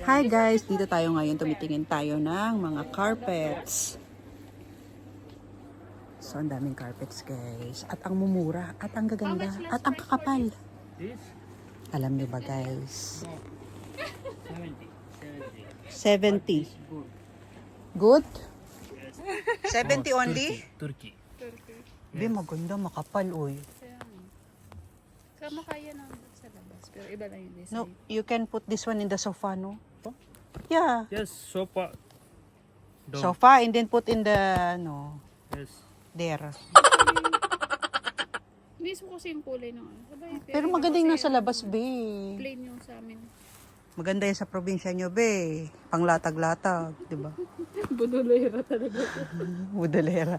Hi guys, dito tayo ngayon. Tumitingin tayo ng mga carpets. So, ang daming carpets guys. At ang mumura, at ang gaganda, at ang kakapal. Alam niyo ba guys? 70. 70. 70. Good? Good. 70 only? Turkey. Di, maganda, makapal, oy. Kama kaya naman sa labas. Pero iba lang yung design. No, you can put this one in the sofa, no? Yeah. Yes, sofa. Down. Sofa, and then put in the, no, Yes. there. Mismo kasi yung kulay ng ano. Sabay, Pero iba maganda yung kasi nasa labas, be. Plain yung sa amin. Maganda yan sa probinsya nyo, be. Panglatag-latag, di ba? Budulera talaga. Budalera.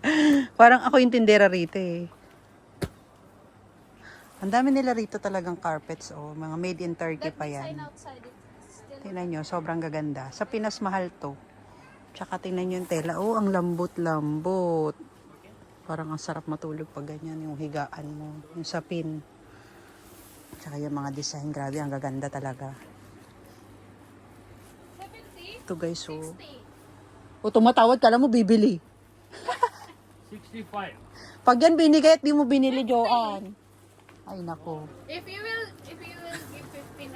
Parang ako yung tindera rito eh. Ang dami nila rito talagang carpets, oh. Mga made in Turkey pa yan. outside, Tingnan nyo, sobrang gaganda. Sa Pinas, mahal to. Tsaka tingnan nyo yung tela. Oh, ang lambot-lambot. Parang ang sarap matulog pag ganyan, yung higaan mo. Yung sapin. Tsaka yung mga design, grabe, ang gaganda talaga. 70? Ito guys, oh. 60. O tumatawad ka lang mo, bibili. 65. Pag yan binigay at di mo binili, Joanne. Ay, nako. If you will give 50 now, I will buy.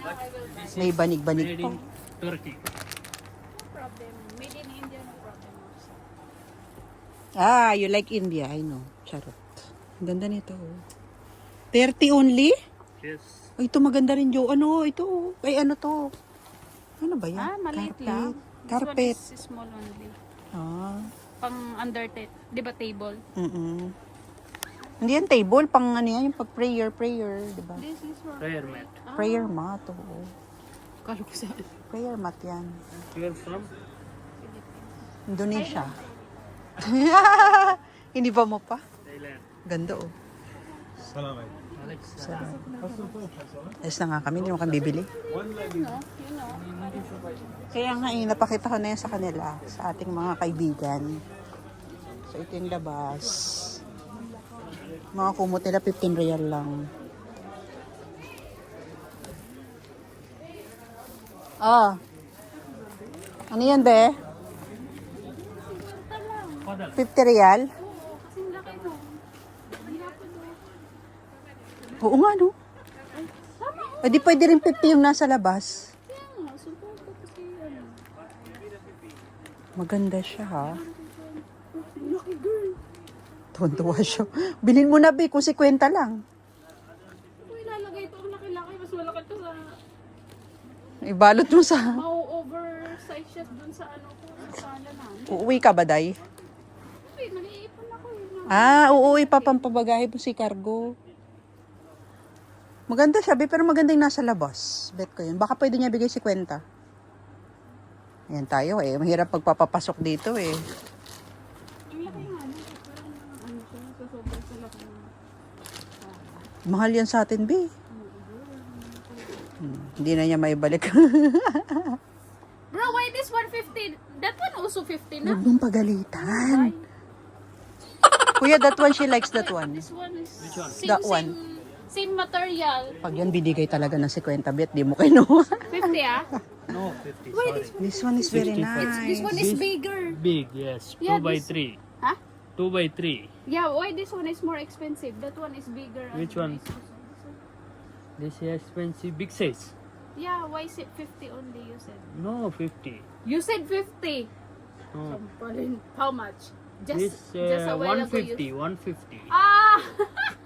May banig-banig pa. Turkey. No problem. Made in India, no problem also. Ah, you like India, I know. Charot. Ang ganda nito. oh. 30 only? Yes. Ay, ito maganda rin, Jo. Ano, ito. oh. Ay, ano to? Ano ba yan? Ah, maliit Carpet. lang. Carpet. This one is small only. Ah, Pang under, ta- di ba table? mm Hindi yan table, pang ano yan, yung pag prayer, prayer, di ba? This is for... Prayer mat. Prayer mat, oo. Kalo ko sa... Prayer mat yan. Are from? Indonesia. Hindi ba mo pa? Thailand. Ganda, oh. Alex. Ayos na nga kami, hindi mo kami bibili. Kaya nga eh, napakita ko na yan sa kanila, sa ating mga kaibigan. So ito yung labas. Mga kumot nila, 15 real lang. Ah. Ano yan, be? Father. 50 real? Oo nga, no? Eh di pwede rin 50 yung nasa labas. Ano. Maganda siya, ha? Tuwan-tuwa siya. Bilhin mo na, be, kung 50 lang. Kung ilalagay ito ang laki-laki, mas malaki to sa... Ibalot mo sa... Mau-oversize siya dun sa ano ko, sa sala namin. Uuwi ka ba, Day? Uy, nag-iipon ako eh. Ah, uuwi pa pampabagahe mo si Cargo. Maganda siya, be, pero maganda yung nasa labas. Bet ko yun. Baka pwede niya bigay si kwenta. Ayan tayo eh. Mahirap pagpapapasok dito eh. Ang laki nga, ano, parang ano siya, sa sobrang sa laki ng... Mahal yan sa atin, be. Hmm, hindi na niya maibalik. Bro, why this 150? That one also 50 na? Huwag mong pagalitan. Kuya, that one, she likes that one. This one is same, That one. Same, same material. Pag yan binigay talaga ng 50 bet, di mo kinuha. 50 ah? No, 50. Sorry. This one is very 65. nice. This one is bigger. Big, yes. 2 Yeah, by this- 3. Huh? 2 by 3. Yeah, why this one is more expensive? That one is bigger. Which one? This is expensive. Big size. Yeah, why is it 50 only you said? No, 50. You said 50. No. Sampalin. How much? Just, This just a uh, ago 150. you... 150. Ah!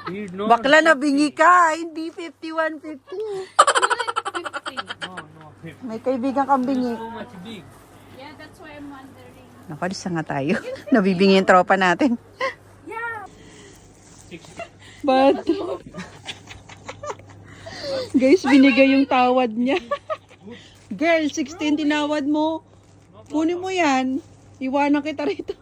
Know Bakla na bingi ka, hindi 51, 50. 50. No, no, 50. May kaibigan kang bingi. So much big. Yeah, that's why I'm wondering. Nakalis na nga tayo. Nabibingi yung tropa natin. Yeah! 60. But, guys, binigay yung tawad niya. Girl, 16 tinawad mo. Kunin mo yan. Iwanan kita rito.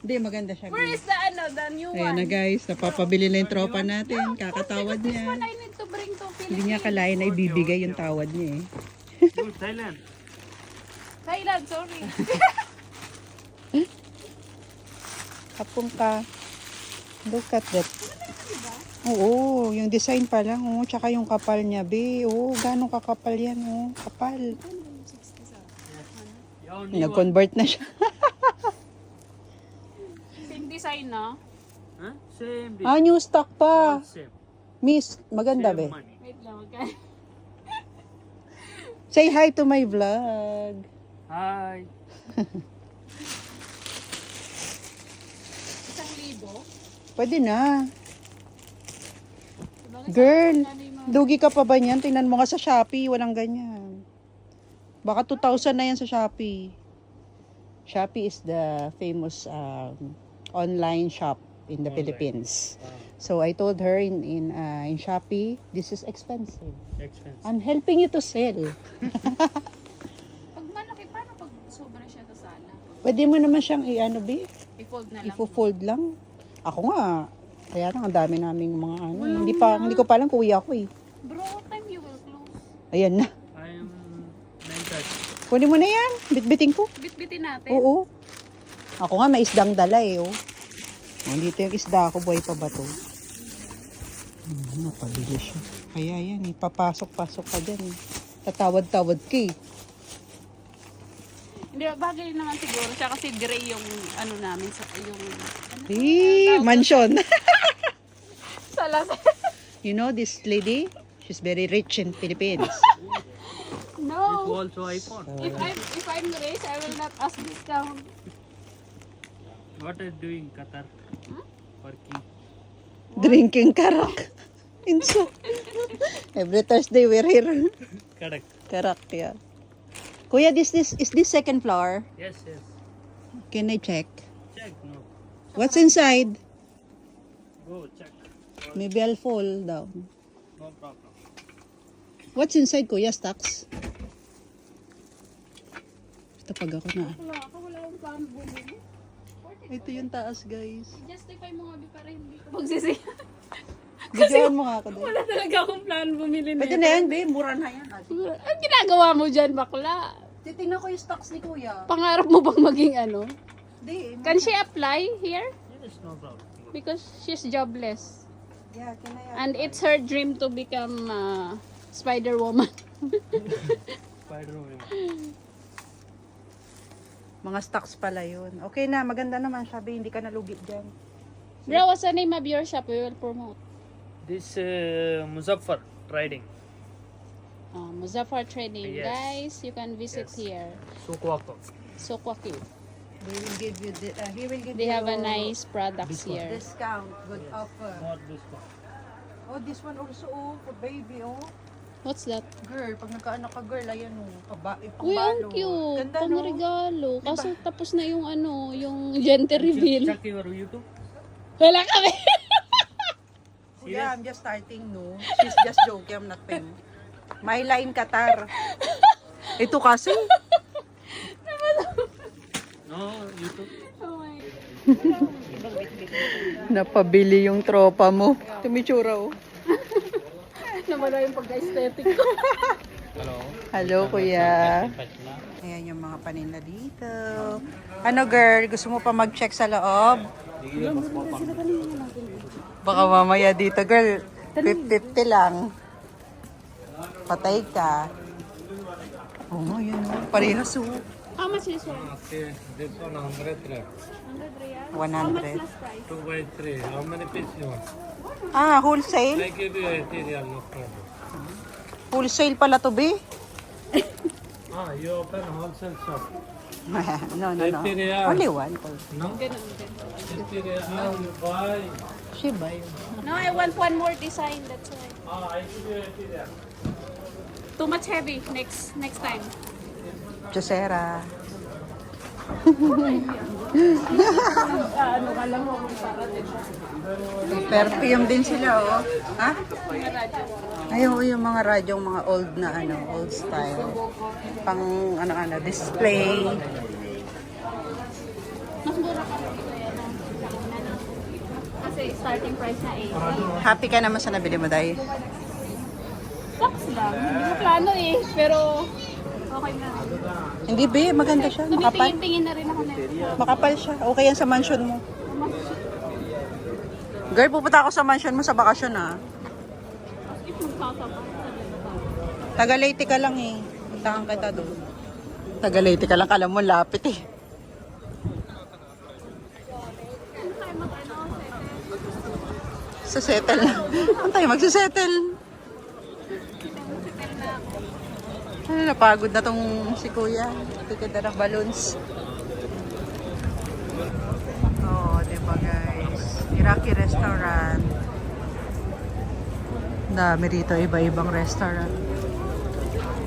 Hindi, maganda siya. Where is the ano, the new Ayan one? na guys, napapabili na yung tropa natin. Kakatawad This niya. one I need to bring to Hindi Philippines. niya kalain na ibibigay yung tawad niya eh. Good, Thailand. Thailand, sorry. Kapong ka. Look at that. Oo, yung design pa lang, oh. Tsaka yung kapal niya, be. Oo, ganong kakapal yan, oh. Kapal. Nag-convert na siya. Same design, no? Huh? Same. ah, new stock pa. All Same. Miss, maganda, Same be. money. Wait lang, okay. Say hi to my vlog. Hi. Isang libo. Pwede na. Girl, dugi ka pa ba niyan? Tingnan mo nga sa Shopee, walang ganyan. Baka 2,000 na yan sa Shopee. Shopee is the famous um, online shop in the Online. Philippines. Wow. So I told her in in uh, in Shopee, this is expensive. Expensive. I'm helping you to sell. Pag malaki, paano pag sobra siya sa sala? Pwede mo naman siyang i-ano, be? I-fold na lang. Ifo-fold lang. Ako nga, kaya lang ang dami naming mga ano. Hindi pa hindi ko pa alam kuya ko eh. Bro, what time you will close? Ayan na. I am 930. Kunin mo na yan. Bitbiting ko. Bitbitin natin. Oo. Ako nga may isdang dala eh, oh. Oh, dito yung isda ko, buhay pa ba to? Hmm, napabili siya. Kaya yan, eh, papasok-pasok ka dyan eh. Tatawad-tawad ka eh. Hindi, bagay naman siguro siya kasi gray yung ano namin sa yung ano, Eh, mansion. sala. you know this lady? She's very rich in Philippines. It's no. also iPhone. If I'm if I'm rich, I will not ask discount. What are you doing, Qatar? Working. Drinking karak. Inso. Every Thursday we're here. Correct. Karak, yeah. Kuya, this, this, is this second floor? Yes, yes. Can I check? Check. No. What's inside? Go check. Maybe I'll fall down. No problem. What's inside, Kuya? Stocks? Ito pag ako na. Wala ako, wala akong bumili. Ito yung taas, guys. Justify mo nga Bi, para hindi ko magsisi. Bigyan mo nga ako doon. wala talaga akong plano bumili Pwede nito. na yan, babe. Mura na yan. Ang ginagawa mo dyan, bakla? Titingnan ko yung stocks ni Kuya. Pangarap mo bang maging ano? Di. Can she apply here? Yes, no problem. Because she's jobless. Yeah, can I And it's her dream to become uh, Spider Woman. Spider-Man. Mga stocks pala yun. Okay na, maganda naman sabi, hindi ka nalugi dyan. Bro, what's the name of your shop? We will promote. This uh, Muzaffar trading. Uh, Muzaffar Trading. Yes. Guys, you can visit Yes. here. Sukwako. Sokwaki. They will give you, the, uh, he will give They you have a nice products one. here. discount, good offer. Not this one. Oh, this one also, oh, for baby, oh. What's that? Girl, pag nagkaanak ka, girl, ayan, oh. Paba, eh, Uy, ang cute. Ganda, Pang no? regalo. Kaso tapos na yung ano, yung gender reveal. Check your YouTube. Wala kami. Kuya, I'm just starting, no? She's just joking, I'm not paying. My line Qatar. Ito kasi. No, YouTube. oh my. Napabili yung tropa mo. Tumitsura, oh. Nawala yung pagka-aesthetic ko. Hello. Hello, kuya. Ayan yung mga paninda dito. Ano, girl? Gusto mo pa mag-check sa loob? Baka mamaya dito, girl. 50-50 lang. Patay ka. Oo nga, yun. oh. Parehas, oh. How much is one? Okay, this one 100 riyal. 100 real. How much 100. last price? 2 by 3. How many pieces you want? Ah, wholesale? I give you 80 riyal, no problem. Wholesale pala to, be? Ah, you open wholesale shop. no, no, no. 50 riyal. Only one. No? Ganun, ganun. 50 riyal. Ah. She buy. No, I want one more design. That's why. Ah, I give you 80 riyal. Too much heavy. Next next time. Josera. Ano ka lang perfume din sila, oh. Ha? Radyo. Ay, oo, yung mga radyong mga old na ano, old style. Pang ano ano, display. Mas mura. Ano? Kasi starting price na 80. Happy ka naman sa nabili mo, Day? Stocks lang. Hindi ko plano eh. Pero okay na. Hindi, be. Maganda siya. Makapal. Tumitingin-tingin na rin ako na. Makapal siya. Okay yan sa mansion mo. Girl, pupunta ako sa mansion mo sa bakasyon ah. If ba? Taga-Leyte ka lang eh. Puntahan kita doon. Taga-Leyte ka lang, kala mo lapit eh. Ano? Sa settle. Saan tayo magsisettle? Settle na ako. Ay, napagod na tong si kuya. Tikid na ng balloons. Oo, oh, diba guys? Iraqi restaurant. Dami rito, iba-ibang restaurant.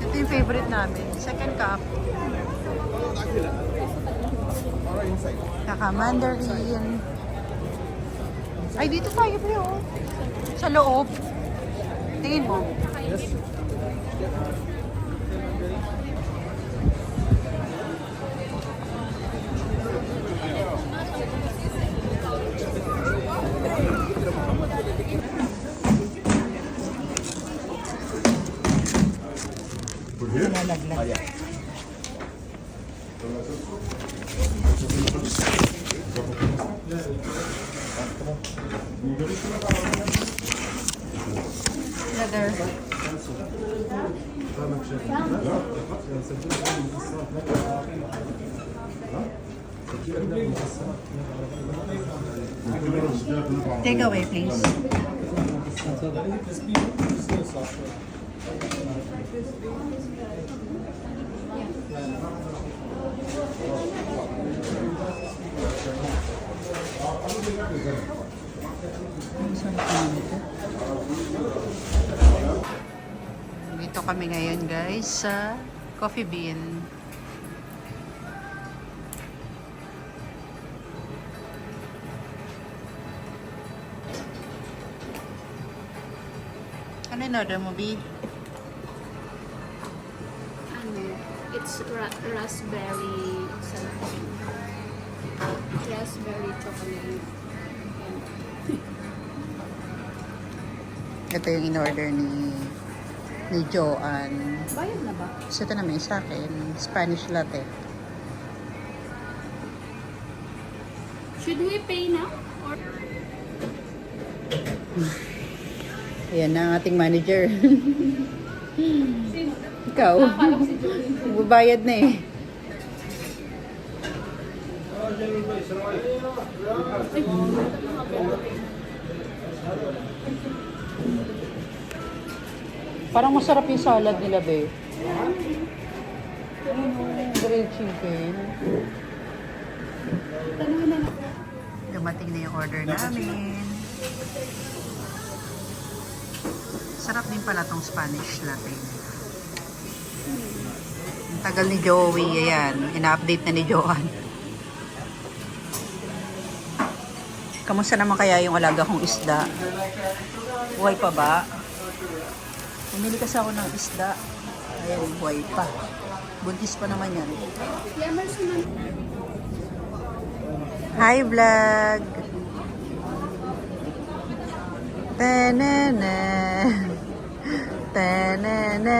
Ito yung favorite namin. Second cup. Naka mandarin. Ay, dito tayo bro. Sa loob. Tingin mo. Nalaglag. Take away, please. Dito kami ngayon guys sa Coffee Bean. Ano yung order mo, B? Ano? It's ra- raspberry something. Raspberry chocolate. Ito yung in-order ni ni Joanne. Bayad na ba? So, ito naman sa akin, Spanish latte. Should we pay now? Or Ayan na ang ating manager. Ikaw. Bubayad na eh. Parang masarap yung salad nila, be. Grilled chicken. Dumating na yung order namin. Sarap din pala tong Spanish latte. Ang tagal ni Joey, ayan. Ina-update na ni Joan. Kamusta naman kaya yung alaga kong isda? Buhay pa ba? Pumili kasi ako ng isda. Ayan, buhay pa. Buntis pa naman yan. Hi, vlog! Tanana. Tanana.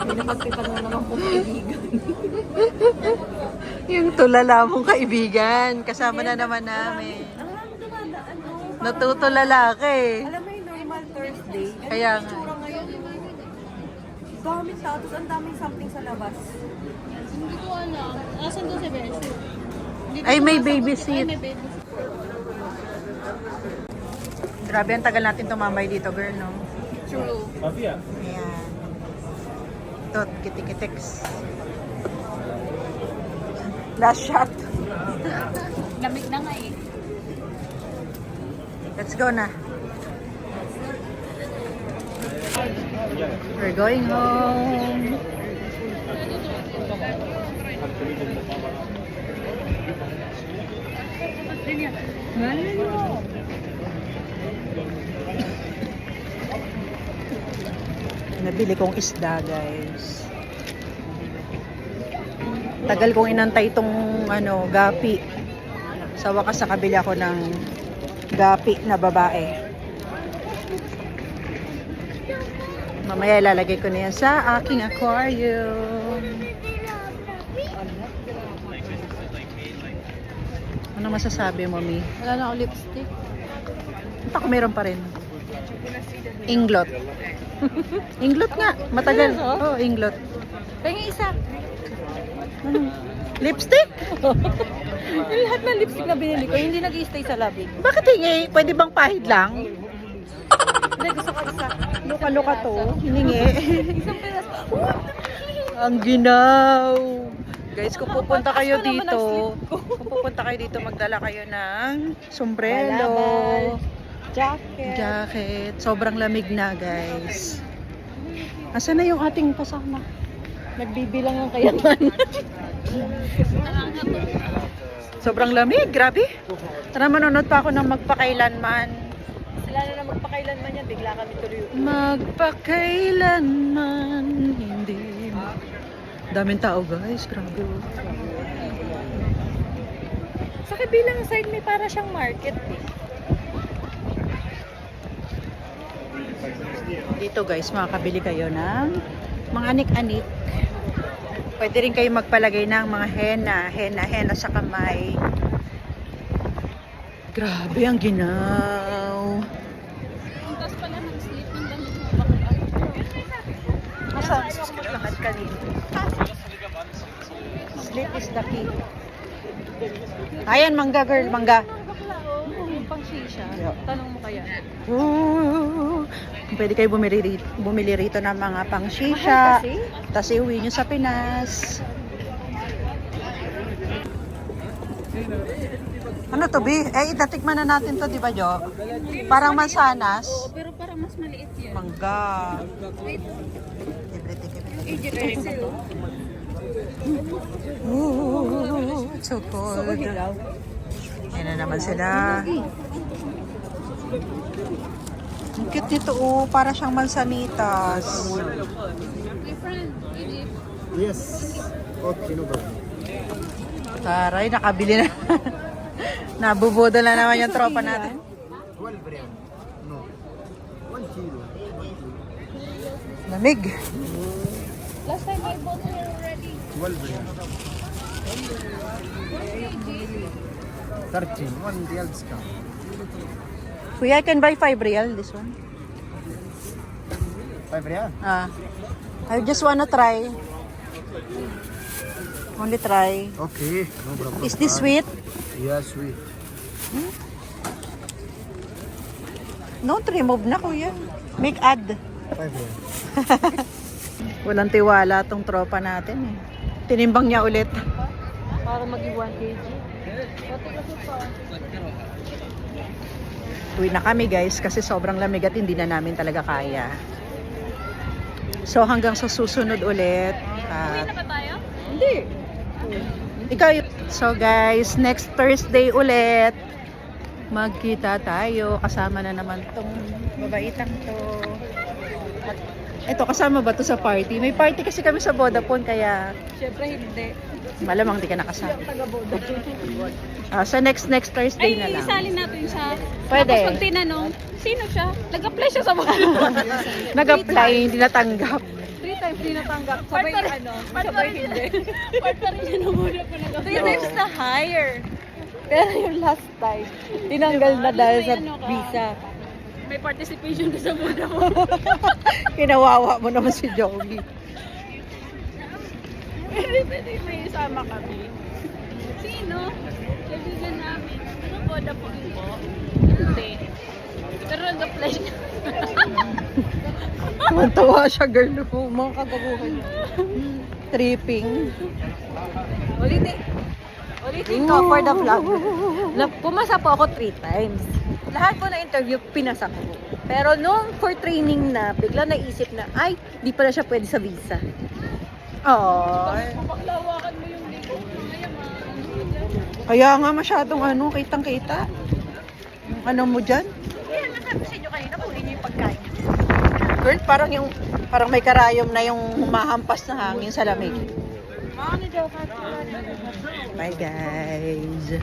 Pinapagpipan mo naman kung kaibigan. Yung tulala mong kaibigan. Kasama na naman namin. Oh. Natutulala ka eh. Alam mo yung normal Thursday? Ganun Kaya nga. Daming tao, tapos ang daming something sa labas. Hindi ko alam. Asan to si Beshi? Ay, may baby Ay, seat. may baby seat. Grabe, ang tagal natin tumambay dito, girl, no? True. Mafia. Ayan. Ito, kitikitiks. Last shot. Lamig na nga eh. Let's go na. We're going home. Nabili kong isda, guys. Tagal kong inantay itong ano, gapi. Sa wakas, nakabili ako ng gapi na babae. Mamaya ilalagay ko na yan sa aking aquarium. Ano masasabi mo, Mi? Wala na ako lipstick. Ito ako meron pa rin. Inglot. Inglot nga. Matagal. Oo, oh, inglot. Pengi isa. Ano? Lipstick? Yung lahat ng lipstick na binili ko, hindi nag stay sa labi. Bakit hingi? Pwede bang pahid lang? Hindi, gusto ko isa. Luka-luka to. Hiningi. Isang peras. Ang ginaw. Guys, kung pupunta kayo ang dito, kung pupunta kayo dito, magdala kayo ng sombrero. Jacket. jacket. Sobrang lamig na, guys. Asan na yung ating kasama? Nagbibilang ng kayaman. Sobrang lamig, grabe. Tara, manonood pa ako ng magpakailanman. Sila na magpakailanman yan, bigla kami tuloy. Magpakailanman, hindi. Daming tao, guys. Grabe. Sa kabilang side may para siyang market eh. Dito guys, makakabili kayo ng mga anik-anik. Pwede rin kayo magpalagay ng mga henna, henna, henna sa kamay. Grabe, ang ginaw. Ang taas pala ng slip, ang damit mo bakit Asa? Lakad ka dito. Sleep is the key. Ayan, mangga girl, mangga. Pang shisha. Tanong mo kaya. Ooh. Pwede kayo bumili rito, bumili rito ng mga pang shisha. Tapos iuwi nyo sa Pinas. Ano to, Bi? Eh, itatikman na natin to, di ba, Jo? Parang mansanas. Oo, pero parang mas maliit yan. Mangga. Ticket. Ooh, so cold. Yan na naman sila. Ang cute nito, oh. Para siyang mansanitas. Yes. Okay, no problem. Taray, nakabili na. Nabubodo na naman yung tropa natin. 12 riyal. No. 1 kilo. Lamig. I bought here already. 12 riyal. 13. 1 riyal discount. Kuya, I can buy 5 real, this one. 5 riyal? Ah. I just wanna try. Only try. Okay, no problem. Is this sweet? Yeah, sweet. Don't remove na, kuya. Make add. 5 riyal. Walang tiwala tong tropa natin eh. Tinimbang niya ulit. Para maging 1 kg. Uwi na kami guys kasi sobrang lamig at hindi na namin talaga kaya. So hanggang sa susunod ulit. At Na ba tayo? Hindi. Ikaw. So guys, next Thursday ulit. Magkita tayo. Kasama na naman tong babaitang to. At ito, kasama ba to sa party? May party kasi kami sa Vodafone kaya Siyempre hindi. malamang di ka nakasama. Ah, sa next next Thursday na Ay, lang. isalin natin siya. Pwede. Tapos pag tinanong, sino siya? Nag-apply siya sa boda. Nag-apply, hindi natanggap. Three times di natanggap. Sabay ano, sabay hindi. Part pa rin siya na muna pa Three times na higher. Pero yung last time, tinanggal na dahil sa visa. May participation ka sa boda mo. Kinawawa mo naman si Joey. Pwede, pwede may isama kami. Sino? Kaibigan namin. Ano boda po po? Hindi. Pero nag-apply siya. Tawa siya, girl. Mga kagaguhan. Tripping. Ulitin. Ulitin ko for the vlog. Na, pumasa po ako three times. Lahat po na interview, pinasa ko. Pero nung for training na, bigla naisip na, ay, di pala siya pwede sa visa. Oh. Paklawakan mo yung lipo. Kaya nga masyadong ano, kitang-kita. Yung ano mo dyan? Kaya nasabi sa inyo kanina, kunin niyo yung pagkain. Girl, parang yung parang may karayom na yung humahampas na hangin sa lamig. Ano? Bye guys.